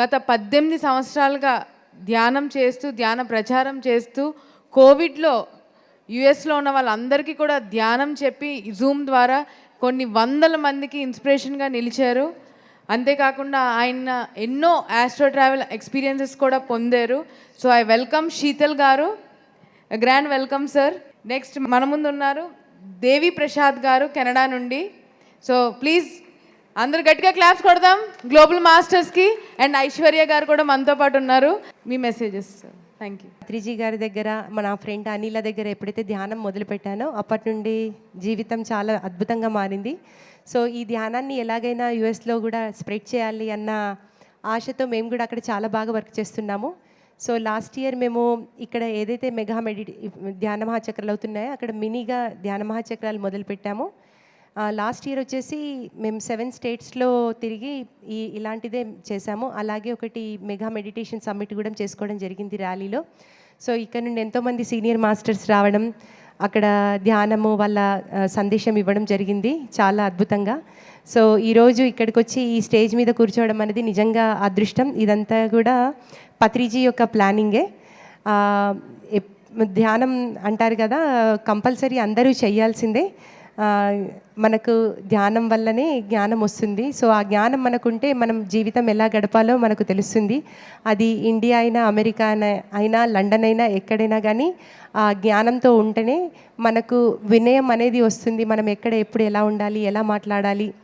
గత పద్దెనిమిది సంవత్సరాలుగా ధ్యానం చేస్తూ ధ్యాన ప్రచారం చేస్తూ కోవిడ్లో యుఎస్లో ఉన్న వాళ్ళందరికీ కూడా ధ్యానం చెప్పి జూమ్ ద్వారా కొన్ని వందల మందికి ఇన్స్పిరేషన్గా నిలిచారు. అంతేకాకుండా ఆయన ఎన్నో ఆస్ట్రో ట్రావెల్ ఎక్స్పీరియన్సెస్ కూడా పొందారు. సో ఐ వెల్కమ్ శీతల్ గారు. గ్రాండ్ వెల్కమ్ సార్ నెక్స్ట్ మన ముందు ఉన్నారు దేవి ప్రసాద్ గారు కెనడా నుండి. సో ప్లీజ్ అందరు గట్టిగా క్లాప్స్ కొడదాం. గ్లోబల్ మాస్టర్స్కి అండ్ ఐశ్వర్య గారు కూడా మనతో పాటు ఉన్నారు. మీ మెసేజెస్ థ్యాంక్ యూ త్రిజీ గారి దగ్గర మన ఫ్రెండ్ అనిల దగ్గర ఎప్పుడైతే ధ్యానం మొదలుపెట్టానో అప్పటి నుండి జీవితం చాలా అద్భుతంగా మారింది. సో ఈ ధ్యానాన్ని ఎలాగైనా యుఎస్లో కూడా స్ప్రెడ్ చేయాలి అన్న ఆశతో మేము కూడా అక్కడ చాలా బాగా వర్క్ చేస్తున్నాము. సో లాస్ట్ ఇయర్ మేము ఇక్కడ ఏదైతే మెగా మెడి ధ్యాన మహాచక్రాలు అవుతున్నాయో అక్కడ మినీగా ధ్యాన మహాచక్రాలు మొదలుపెట్టాము. లాస్ట్ ఇయర్ వచ్చేసి మేము సెవెన్ స్టేట్స్లో తిరిగి ఈ ఇలాంటిదే చేశాము. అలాగే ఒకటి మెగా మెడిటేషన్ సమ్మిట్ కూడా చేసుకోవడం జరిగింది ర్యాలీలో. సో ఇక్కడ నుండి ఎంతోమంది సీనియర్ మాస్టర్స్ రావడం అక్కడ ధ్యానము వాళ్ళ సందేశం ఇవ్వడం జరిగింది చాలా అద్భుతంగా. సో ఈరోజు ఇక్కడికి వచ్చి ఈ స్టేజ్ మీద కూర్చోవడం అనేది నిజంగా అదృష్టం. ఇదంతా కూడా పత్రిజీ యొక్క ప్లానింగే. ధ్యానం అంటారు కదా కంపల్సరీ అందరూ చేయాల్సిందే. మనకు ధ్యానం వల్లనే జ్ఞానం వస్తుంది. సో ఆ జ్ఞానం మనకుంటే మనం జీవితం ఎలా గడపాలో మనకు తెలుస్తుంది. అది ఇండియా అయినా అమెరికా అయినా- అయినా లండన్ అయినా ఎక్కడైనా కానీ ఆ జ్ఞానంతో ఉంటేనే మనకు వినయం అనేది వస్తుంది. మనం ఎక్కడ ఎప్పుడు ఎలా ఉండాలి ఎలా మాట్లాడాలి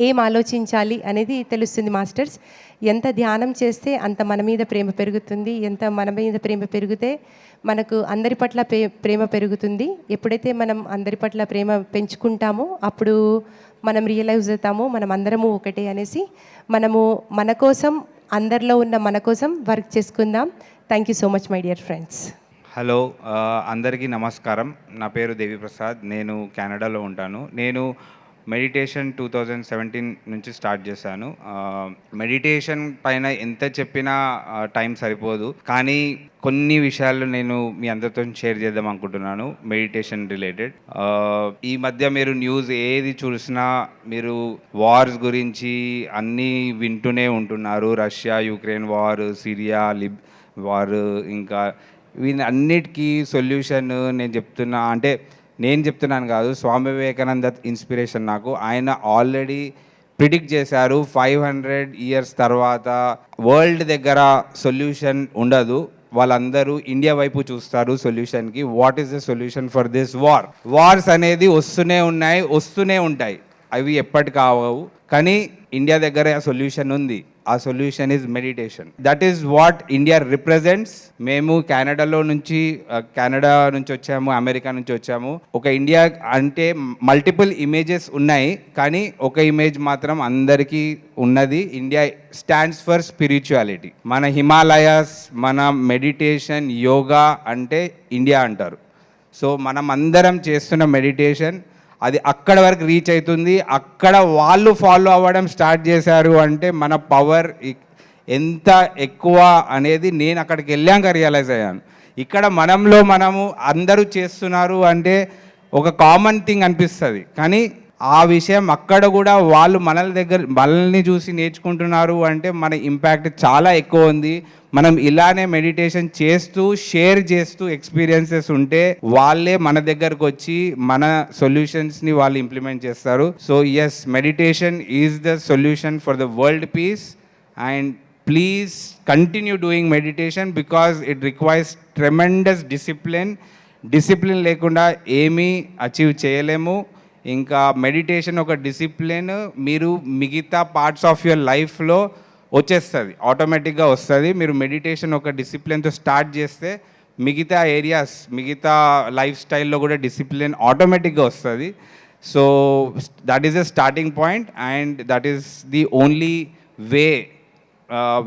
ఏం ఆలోచించాలి అనేది తెలుస్తుంది మాస్టర్స్. ఎంత ధ్యానం చేస్తే అంత మన మీద ప్రేమ పెరుగుతుంది ఎంత మన మీద ప్రేమ పెరిగితే మనకు అందరి పట్ల ప్రే ప్రేమ పెరుగుతుంది. ఎప్పుడైతే మనం అందరి పట్ల ప్రేమ పెంచుకుంటామో అప్పుడు మనం రియలైజ్ అవుతాము మనం అందరము ఒకటే అనేసి మనము మన కోసం అందరిలో ఉన్న మన కోసం వర్క్ చేసుకుందాం. Thank you so much my dear friends hello అందరికీ నమస్కారం. నా పేరు దేవిప్రసాద్. నేను కెనడాలో ఉంటాను. నేను మెడిటేషన్ టూ థౌజండ్ సెవెంటీన్ నుంచి స్టార్ట్ చేశాను. మెడిటేషన్ పైన ఎంత చెప్పినా టైం సరిపోదు. కానీ కొన్ని విషయాలు నేను మీ అందరితో షేర్ చేద్దాం అనుకుంటున్నాను మెడిటేషన్ రిలేటెడ్. ఈ మధ్య మీరు న్యూస్ ఏది చూసినా మీరు వార్స్ గురించి అన్నీ వింటూనే ఉంటున్నారు. రష్యా యుక్రెయిన్ వార్ సిరియా లిబ్ వార్ ఇంకా వీని అన్నిటికీ సొల్యూషన్ నేను చెప్తున్నా. అంటే నేను చెప్తున్నాను కాదు స్వామి వివేకానంద ఇన్స్పిరేషన్ నాకు. ఆయన ఆల్రెడీ ప్రిడిక్ట్ చేశారు ఫైవ్ హండ్రెడ్ ఇయర్స్ తర్వాత వరల్డ్ దగ్గర సొల్యూషన్ ఉండదు. వాళ్ళందరూ ఇండియా వైపు చూస్తారు సొల్యూషన్కి what is the solution for this war wars అనేది వస్తూనే ఉన్నాయి వస్తూనే ఉంటాయి. అవి ఎప్పటికి కావవు కానీ ఇండియా దగ్గర సొల్యూషన్ ఉంది. ఆ solution is meditation that is what India represents మేము కెనడాలో నుంచి uh, కెనడా నుంచి వచ్చాము అమెరికా నుంచి వచ్చాము. ఒక ఇండియా అంటే మల్టిపుల్ ఇమేజెస్ ఉన్నాయి కానీ ఒక ఇమేజ్ మాత్రం అందరికీ ఉన్నది. ఇండియా స్టాండ్స్ ఫర్ స్పిరిచువాలిటీ మన హిమాలయాస్ మన మెడిటేషన్ యోగా అంటే ఇండియా అంటారు. సో మనం అందరం చేస్తున్న మెడిటేషన్ అది అక్కడ వరకు రీచ్ అవుతుంది. అక్కడ వాళ్ళు ఫాలో అవ్వడం స్టార్ట్ చేశారు అంటే మన పవర్ ఎంత ఎక్కువ అనేది నేను అక్కడికి వెళ్ళాక రియలైజ్ అయ్యాను. ఇక్కడ మనంలో మనము అందరూ చేస్తున్నారు అంటే ఒక కామన్ థింగ్ అనిపిస్తుంది. కానీ ఆ విషయం అక్కడ కూడా వాళ్ళు మనల దగ్గర మనల్ని చూసి నేర్చుకుంటున్నారు అంటే మన ఇంపాక్ట్ చాలా ఎక్కువ ఉంది. మనం ఇలానే మెడిటేషన్ చేస్తూ షేర్ చేస్తూ ఎక్స్పీరియన్సెస్ ఉంటే వాళ్ళే మన దగ్గరకు వచ్చి మన సొల్యూషన్స్ని వాళ్ళు ఇంప్లిమెంట్ చేస్తారు. So yes meditation is the solution for the world peace and please continue doing meditation because it requires tremendous discipline discipline లేకుండా ఏమీ అచీవ్ చేయలేము. ఇంకా మెడిటేషన్ ఒక డిసిప్లిన్ మీరు మిగతా పార్ట్స్ ఆఫ్ యువర్ లైఫ్లో వచ్చేస్తుంది ఆటోమేటిక్గా వస్తుంది. మీరు మెడిటేషన్ ఒక డిసిప్లిన్తో స్టార్ట్ చేస్తే మిగతా ఏరియాస్ మిగతా లైఫ్ స్టైల్లో కూడా డిసిప్లిన్ ఆటోమేటిక్గా వస్తుంది. So that is the starting point and that is the only way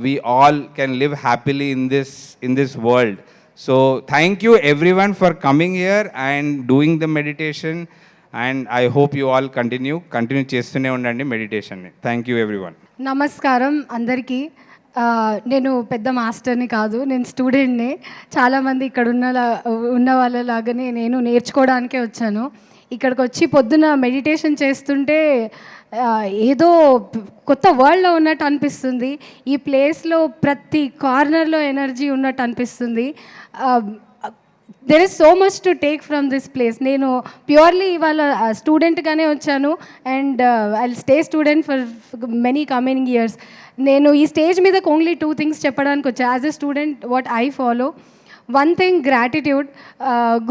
we all can live happily in this in this world so thank you everyone for coming here and doing the meditation and I hope you all continue continue చేస్తూనే ఉండండి మెడిటేషన్ని. Thank you everyone నమస్కారం అందరికీ. నేను పెద్ద మాస్టర్ని కాదు నేను స్టూడెంట్ని. చాలామంది ఇక్కడ ఉన్న ఉన్న వాళ్ళలాగానే నేను నేర్చుకోవడానికే వచ్చాను. ఇక్కడికి వచ్చి పొద్దున మెడిటేషన్ చేస్తుంటే ఏదో కొత్త వరల్డ్లో ఉన్నట్టు అనిపిస్తుంది. ఈ ప్లేస్లో ప్రతి కార్నర్లో ఎనర్జీ ఉన్నట్టు అనిపిస్తుంది. There is so much to take from this place నేను ప్యూర్లీ ఇవాళ స్టూడెంట్గానే వచ్చాను. And I stay student for many coming years నేను ఈ స్టేజ్ మీద ఓన్లీ టూ థింగ్స్ చెప్పడానికి వచ్చా. As a student what I follow one thing gratitude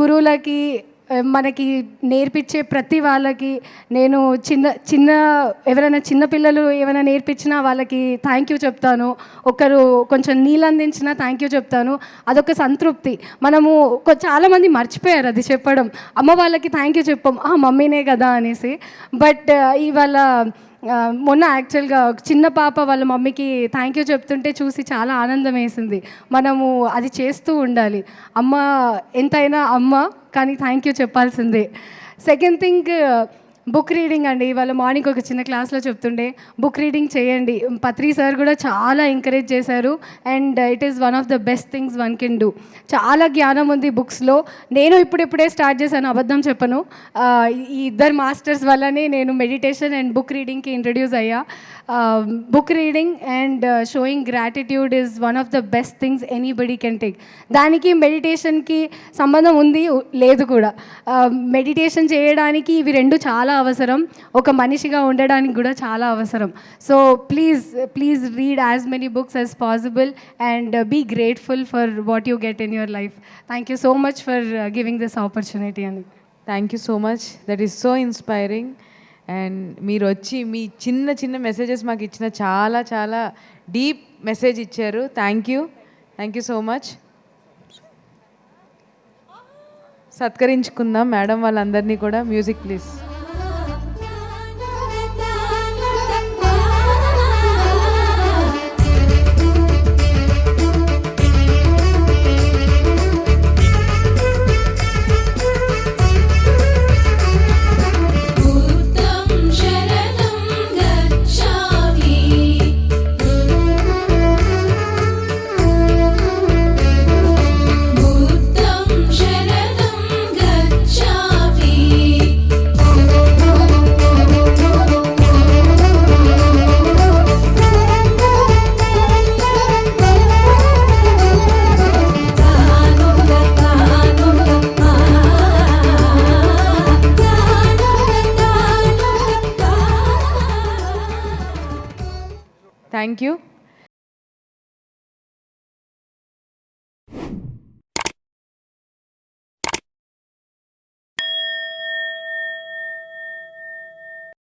గురువులకి మనకి నేర్పించే ప్రతి వాళ్ళకి నేను చిన్న చిన్న ఎవరైనా చిన్న పిల్లలు ఏమైనా నేర్పించినా వాళ్ళకి థ్యాంక్ యూ చెప్తాను. ఒకరు కొంచెం నీళ్ళు అందించినా థ్యాంక్ యూ చెప్తాను. అదొక సంతృప్తి. మనము చాలామంది మర్చిపోయారు అది చెప్పడం. అమ్మ వాళ్ళకి థ్యాంక్ యూ చెప్పాం "ఆ, మమ్మీనే కదా అనేసి. బట్ ఇవాళ మొన్న యాక్చువల్గా చిన్న పాప వాళ్ళ మమ్మీకి థ్యాంక్ యూ చెప్తుంటే చూసి చాలా ఆనందం వేసింది. మనము అది చేస్తూ ఉండాలి. అమ్మ ఎంతైనా అమ్మ కానీ థ్యాంక్ యూ చెప్పాల్సిందే. సెకండ్ థింగ్ బుక్ రీడింగ్ అండి. ఇవాళ మార్నింగ్ ఒక చిన్న క్లాస్లో చెప్తుండే బుక్ రీడింగ్ చేయండి. పత్రి సార్ కూడా చాలా ఎంకరేజ్ చేశారు. And it is one of the best things one can do. చాలా జ్ఞానం ఉంది బుక్స్లో. నేను ఇప్పుడిప్పుడే స్టార్ట్ చేశాను అబద్ధం చెప్పను. ఈ ఇద్దరు మాస్టర్స్ వల్లనే నేను మెడిటేషన్ అండ్ బుక్ రీడింగ్కి ఇంట్రడ్యూస్ అయ్యా. Book reading and showing gratitude is one of the best things anybody can take. దానికి మెడిటేషన్కి సంబంధం ఉంది లేదు కూడా. మెడిటేషన్ చేయడానికి ఇవి రెండు చాలా అవసరం ఒక మనిషిగా ఉండడానికి కూడా చాలా అవసరం. So please please read as many books as possible and be grateful for what you get in your life thank you so much for giving this opportunity అని thank you so much that is so inspiring and మీరు వచ్చి మీ చిన్న చిన్న messages మాకు ఇచ్చిన చాలా చాలా deep message ఇచ్చారు. Thank you thank you so much సత్కరించుకుందాం madam వాళ్ళందరినీ కూడా. Music please thank you